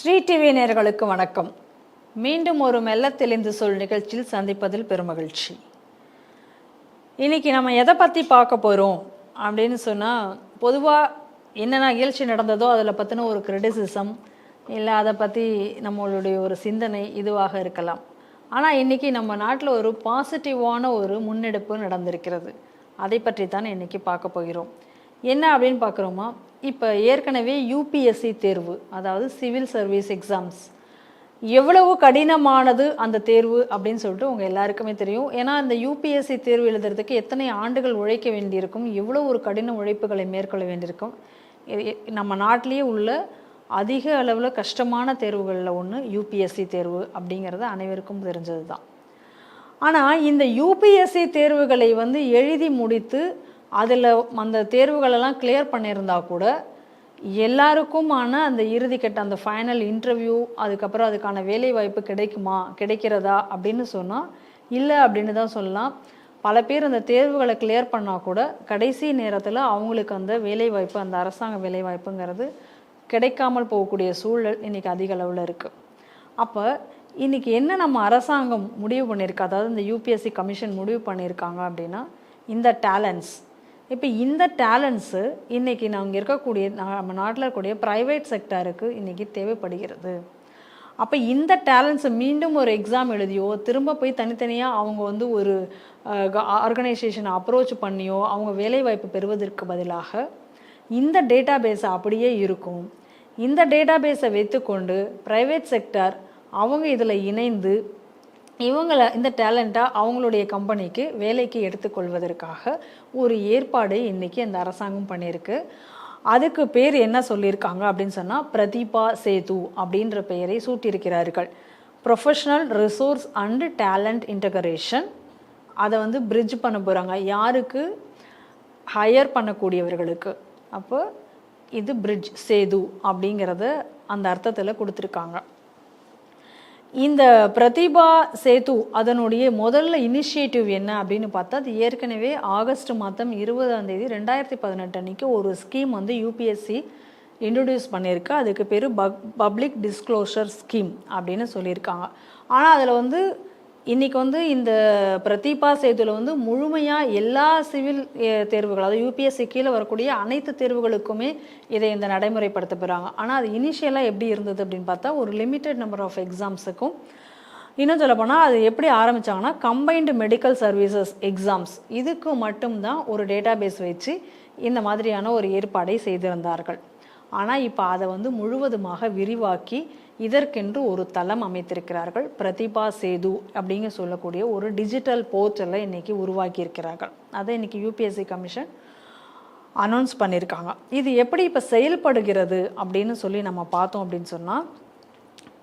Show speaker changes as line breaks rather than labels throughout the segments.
Sri TV நேர்களுக்கு வணக்கம். மீண்டும் ஒரு மெல்ல தெளிந்து சொல் நிகழ்ச்சியில் சந்திப்பதில் பெருமகிழ்ச்சி. இன்னைக்கு நம்ம எதை பற்றி பார்க்க போகிறோம் அப்படின்னு சொன்னால் பொதுவாக என்னென்ன நிகழ்ச்சி நடந்ததோ அதில் பற்றின ஒரு கிரிட்டிசிசம் இல்லை அதை பற்றி நம்மளுடைய ஒரு சிந்தனை இதுவாக இருக்கலாம். ஆனால் இன்றைக்கி நம்ம நாட்டில் ஒரு பாசிட்டிவான ஒரு முன்னெடுப்பு நடந்திருக்கிறது. அதை பற்றி தான் இன்றைக்கி பார்க்க போகிறோம். என்ன அப்படின்னு பார்க்குறோமா? இப்போ ஏற்கனவே யூபிஎஸ்சி தேர்வு அதாவது சிவில் சர்வீஸ் எக்ஸாம்ஸ். எவ்வளவு கடினமானது அந்த தேர்வு அப்படின்னு சொல்லிட்டு உங்கள் எல்லாருக்குமே தெரியும். ஏன்னா அந்த யூபிஎஸ்சி தேர்வு எழுதுறதுக்கு எத்தனை ஆண்டுகள் உழைக்க வேண்டியிருக்கும்? எவ்வளோ ஒரு கடின உழைப்புகளை மேற்கொள்ள வேண்டியிருக்கும்? நம்ம நாட்டிலேயே உள்ள அதிக அளவில் கஷ்டமான தேர்வுகளில் ஒன்று யூபிஎஸ்சி தேர்வு அப்படிங்கிறது அனைவருக்கும் தெரிஞ்சது தான் ஆனால் இந்த யூபிஎஸ்சி தேர்வுகளை வந்து எழுதி முடித்து அதில் அந்த தேர்வுகளெல்லாம் கிளியர் பண்ணியிருந்தா கூட எல்லாருக்குமான அந்த இறுதிக்கட்ட அந்த ஃபைனல் இன்டர்வியூ அதுக்கப்புறம் அதுக்கான வேலை வாய்ப்பு கிடைக்குமா கிடைக்கிறதா அப்படின்னு சொன்னால் இல்லை அப்படின்னு தான் சொல்லலாம். பல பேர் அந்த தேர்வுகளை கிளியர் பண்ணால் கூட கடைசி நேரத்தில் அவங்களுக்கு அந்த வேலைவாய்ப்பு அந்த அரசாங்க வேலைவாய்ப்புங்கிறது கிடைக்காமல் போகக்கூடிய சூழல் இன்றைக்கி அதிக அளவில் இருக்குது அப்போ இன்னைக்கு என்ன நம்ம அரசாங்கம் முடிவு பண்ணியிருக்கா அதாவது இந்த யூபிஎஸ்சி கமிஷன் முடிவு பண்ணியிருக்காங்க அப்படின்னா இந்த டேலண்ட்ஸ் இப்போ இந்த டேலண்ட்ஸு இன்றைக்கி நாங்கள் இருக்கக்கூடிய நம்ம நாட்டில் இருக்கக்கூடிய ப்ரைவேட் செக்டாருக்கு இன்றைக்கி தேவைப்படுகிறது. அப்போ இந்த டேலண்ட்ஸை மீண்டும் ஒரு எக்ஸாம் எழுதியோ திரும்ப போய் தனித்தனியாக அவங்க வந்து ஒரு ஆர்கனைசேஷனை அப்ரோச் பண்ணியோ அவங்க வேலைவாய்ப்பு பெறுவதற்கு பதிலாக இந்த டேட்டா பேஸை அப்படியே இருக்கும். இந்த டேட்டா பேஸை வைத்துக்கொண்டு ப்ரைவேட் செக்டார் அவங்க இதில் இணைந்து இவங்கள இந்த டேலண்ட்டாக அவங்களுடைய கம்பெனிக்கு வேலைக்கு எடுத்துக்கொள்வதற்காக ஒரு ஏற்பாடு இன்றைக்கி அந்த அரசாங்கம் பண்ணியிருக்கு. அதுக்கு பேர் என்ன சொல்லியிருக்காங்க அப்படின்னு சொன்னால் பிரதீபா சேது அப்படின்ற பெயரை சூட்டியிருக்கிறார்கள். Professional resource and talent integration அதை வந்து பிரிட்ஜ் பண்ண போகிறாங்க யாருக்கு? ஹையர் பண்ணக்கூடியவர்களுக்கு. அப்போ இது பிரிட்ஜ் சேது அப்படிங்கிறத அந்த அர்த்தத்தில் கொடுத்துருக்காங்க. இந்த பிரதிபா சேது அதனுடைய முதல்ல இனிஷியேட்டிவ் என்ன அப்படின்னு பார்த்தா அது ஏற்கனவே ஆகஸ்ட் மாதம் இருபதாம் தேதி ரெண்டாயிரத்தி பதினெட்டு அன்னைக்கு ஒரு ஸ்கீம் வந்து யூபிஎஸ்சி இன்ட்ரடியூஸ் பண்ணியிருக்கு. அதுக்கு பேர் பப் பப்ளிக் டிஸ்க்ளோஷர் ஸ்கீம் அப்படின்னு சொல்லியிருக்காங்க. ஆனால் அதில் வந்து இன்றைக்கி வந்து இந்த பிரதீபா சேதுல வந்து முழுமையாக எல்லா சிவில் தேர்வுகள் அதாவது யூபிஎஸ்சி கீழே வரக்கூடிய அனைத்து தேர்வுகளுக்குமே இதை இந்த நடைமுறைப்படுத்த போகிறாங்க ஆனால் அது இனிஷியலாக எப்படி இருந்தது அப்படின்னு பார்த்தா ஒரு லிமிட்டெட் நம்பர் ஆஃப் எக்ஸாம்ஸுக்கும் இன்னும் சொல்லப்போனால் அது எப்படி ஆரம்பிச்சாங்கன்னா கம்பைன்டு மெடிக்கல் சர்வீசஸ் எக்ஸாம்ஸ் இதுக்கு மட்டும்தான் ஒரு டேட்டா பேஸ் வச்சு இந்த மாதிரியான ஒரு ஏற்பாடை செய்திருந்தார்கள். ஆனால் இப்போ அதை வந்து முழுவதுமாக விரிவாக்கி இதற்கென்று ஒரு தளம் அமைத்திருக்கிறார்கள். பிரதிபா சேது அப்படிங்க சொல்லக்கூடிய ஒரு டிஜிட்டல் போர்ட்டலை இன்றைக்கி உருவாக்கி இருக்கிறார்கள் அதை இன்றைக்கி யூபிஎஸ்சி கமிஷன் அனௌன்ஸ் பண்ணியிருக்காங்க. இது எப்படி இப்போ செயல்படுகிறது அப்படின்னு சொல்லி நம்ம பார்த்தோம் அப்படின்னு சொன்னால்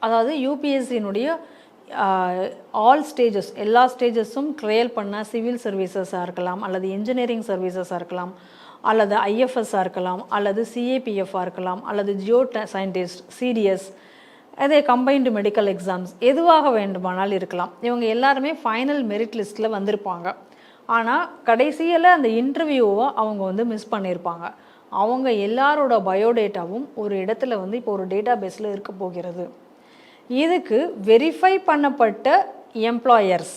அதாவது யூபிஎஸ்சியினுடைய ஆல் ஸ்டேஜஸ் எல்லா ஸ்டேஜஸும் ட்ரையல் பண்ண சிவில் சர்வீசஸாக இருக்கலாம் அல்லது இன்ஜினியரிங் சர்வீசஸாக இருக்கலாம் அல்லது ஐஎஃப்எஸ்ஸாக இருக்கலாம் அல்லது சிஏபிஎஃபாக இருக்கலாம் அல்லது ஜியோ சயின்டிஸ்ட் சிடிஎஸ் அதே கம்பைன்டு மெடிக்கல் எக்ஸாம்ஸ் எதுவாக வேண்டுமானால் இருக்கலாம். இவங்க எல்லாருமே ஃபைனல் மெரிட் லிஸ்ட்டில் வந்திருப்பாங்க. ஆனால் கடைசியில் அந்த இன்டர்வியூவை அவங்க வந்து மிஸ் பண்ணியிருப்பாங்க அவங்க எல்லாரோட பயோடேட்டாவும் ஒரு இடத்துல வந்து இப்போ ஒரு டேட்டா பேஸில் இருக்க போகிறது. இதுக்கு வெரிஃபை பண்ணப்பட்ட எம்ப்ளாயர்ஸ்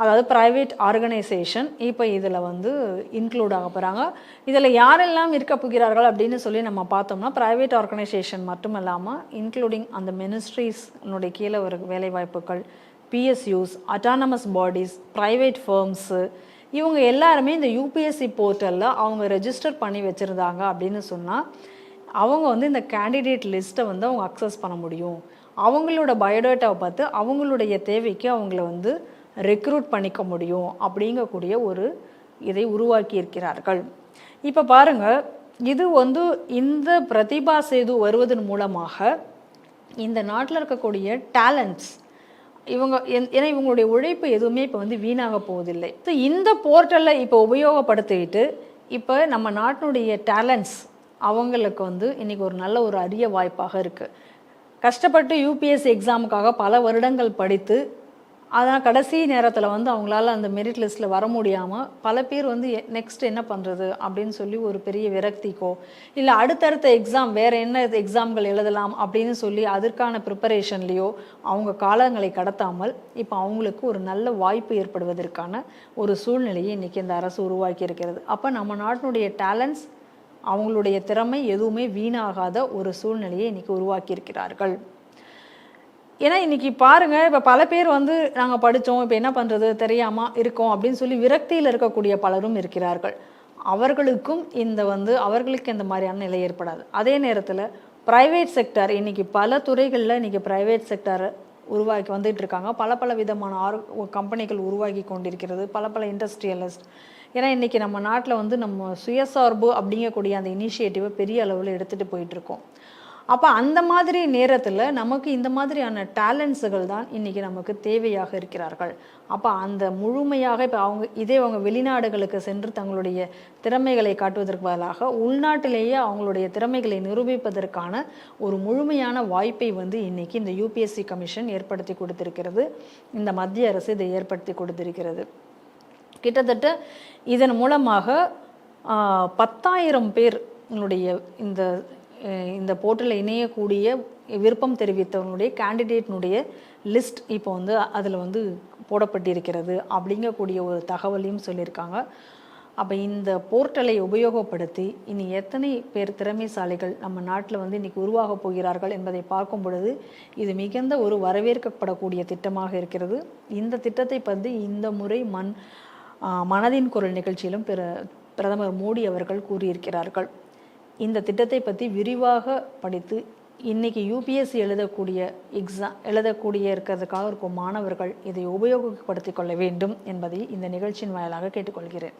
அதாவது ப்ரைவேட் ஆர்கனைசேஷன் இப்போ இதில் வந்து இன்க்ளூட் ஆக போகிறாங்க இதில் யாரெல்லாம் இருக்க போகிறார்கள் அப்படின்னு சொல்லி நம்ம பார்த்தோம்னா ப்ரைவேட் ஆர்கனைசேஷன் மட்டும் இல்லாமல் இன்க்ளூடிங் அந்த மினிஸ்ட்ரீஸ்னுடைய கீழே ஒரு வேலைவாய்ப்புகள் PSUs autonomous bodies private firms இவங்க எல்லாருமே இந்த யூபிஎஸ்சி போர்ட்டலில் அவங்க ரெஜிஸ்டர் பண்ணி வச்சுருந்தாங்க அப்படின்னு சொன்னால் அவங்க வந்து இந்த கேண்டிடேட் லிஸ்ட்டை வந்து அவங்க அக்சஸ் பண்ண முடியும். அவங்களோட பயோடேட்டாவை பார்த்து அவங்களுடைய தேவைக்கு அவங்கள வந்து ரெக்ரூட் பண்ணிக்க முடியும் அப்படிங்கக்கூடிய ஒரு இதை உருவாக்கி இருக்கிறார்கள் இப்போ பாருங்க இது வந்து இந்த பிரதிபா சேது வருவதன் மூலமாக இந்த நாட்டில் இருக்கக்கூடிய டேலண்ட்ஸ் இவங்க என்- ஏன்னா இவங்களுடைய உழைப்பு எதுவுமே இப்போ வந்து வீணாக போவதில்லை. ஸோ இந்த போர்ட்டலை இப்போ உபயோகப்படுத்திக்கிட்டு இப்போ நம்ம நாட்டினுடைய டேலண்ட்ஸ் அவங்களுக்கு வந்து இன்றைக்கி ஒரு நல்ல ஒரு அரிய வாய்ப்பாக இருக்குது கஷ்டப்பட்டு யூபிஎஸ்சி எக்ஸாமுக்காக பல வருடங்கள் படித்து அதான் கடைசி நேரத்தில் வந்து அவங்களால அந்த மெரிட் லிஸ்ட்டில் வர முடியாமல் பல பேர் வந்து நெக்ஸ்ட் என்ன பண்ணுறது அப்படின்னு சொல்லி ஒரு பெரிய விரக்திக்கோ இல்லை அடுத்தடுத்த எக்ஸாம் வேறு என்ன எக்ஸாம்கள் எழுதலாம் அப்படின்னு சொல்லி அதற்கான ப்ரிப்பரேஷன்லேயோ அவங்க காலங்களை கடத்தாமல் இப்போ அவங்களுக்கு ஒரு நல்ல வாய்ப்பு ஏற்படுவதற்கான ஒரு சூழ்நிலையை இன்றைக்கி இந்த அரசு உருவாக்கி இருக்கிறது. அப்போ நம்ம நாட்டினுடைய டேலண்ட்ஸ் அவங்களுடைய திறமை எதுவுமே வீணாகாத ஒரு சூழ்நிலையை இன்றைக்கி உருவாக்கியிருக்கிறார்கள் ஏன்னா இன்னைக்கு பாருங்க இப்போ பல பேர் வந்து நாங்கள் படித்தோம் இப்போ என்ன பண்ணுறது தெரியாமல் இருக்கோம் அப்படின்னு சொல்லி விரக்தியில் இருக்கக்கூடிய பலரும் இருக்கிறார்கள். அவர்களுக்கும் இந்த வந்து அவர்களுக்கு இந்த மாதிரியான நிலை ஏற்படாது. அதே நேரத்தில் ப்ரைவேட் செக்டர் இன்னைக்கு பல துறைகளில் இன்னைக்கு ப்ரைவேட் செக்டர் உருவாக்கி வந்துட்டு இருக்காங்க. பல பல விதமான ஆர் கம்பெனிகள் உருவாகி கொண்டிருக்கிறது. பல பல இண்டஸ்ட்ரியலிஸ்ட் ஏன்னா இன்றைக்கி நம்ம நாட்டில் வந்து நம்ம சுயசார்பு அப்படிங்கக்கூடிய அந்த இனிஷியேட்டிவை பெரிய அளவில் எடுத்துகிட்டு போயிட்டுருக்கோம் அப்போ அந்த மாதிரி நேரத்தில் நமக்கு இந்த மாதிரியான டேலண்ட்ஸுகள் தான் இன்றைக்கி நமக்கு தேவையாக இருக்கிறார்கள். அப்போ அந்த முழுமையாக இப்போ அவங்க இதே அவங்க வெளிநாடுகளுக்கு சென்று தங்களுடைய திறமைகளை காட்டுவதற்கு பதிலாக உள்நாட்டிலேயே அவங்களுடைய திறமைகளை நிரூபிப்பதற்கான ஒரு முழுமையான வாய்ப்பை வந்து இன்றைக்கி இந்த யூபிஎஸ்சி கமிஷன் ஏற்படுத்தி கொடுத்திருக்கிறது. இந்த மத்திய அரசு இதை ஏற்படுத்தி கொடுத்திருக்கிறது. கிட்டத்தட்ட இதன் மூலமாக பத்தாயிரம் பேர் இந்த இந்த போர்ட்டலில் இணையக்கூடிய விருப்பம் தெரிவித்தவங்களுடைய கேண்டிடேட்னுடைய லிஸ்ட் இப்போ வந்து அதில் வந்து போடப்பட்டிருக்கிறது அப்படிங்கக்கூடிய ஒரு தகவலையும் சொல்லியிருக்காங்க. அப்போ இந்த போர்ட்டலை உபயோகப்படுத்தி இனி எத்தனை பேர் திறமைசாலிகள் நம்ம நாட்டில் வந்து இன்னைக்கு உருவாக போகிறார்கள் என்பதை பார்க்கும் பொழுது இது மிகுந்த ஒரு வரவேற்கப்படக்கூடிய திட்டமாக இருக்கிறது. இந்த திட்டத்தை பற்றி இந்த முறை மண் மனதின் குரல் நிகழ்ச்சியிலும் பிற பிரதமர் மோடி அவர்கள் கூறியிருக்கிறார்கள். இந்த திட்டத்தை பற்றி விரிவாக படித்து இன்னைக்கு யூபிஎஸ்சி எழுதக்கூடிய எக்ஸாம் எழுதக்கூடிய இருக்கிறதுக்காக இருக்கும் மாணவர்கள் இதை உபயோகப்படுத்திக் கொள்ள வேண்டும் என்பதை இந்த நிகழ்ச்சியின் வாயிலாக கேட்டுக்கொள்கிறேன்.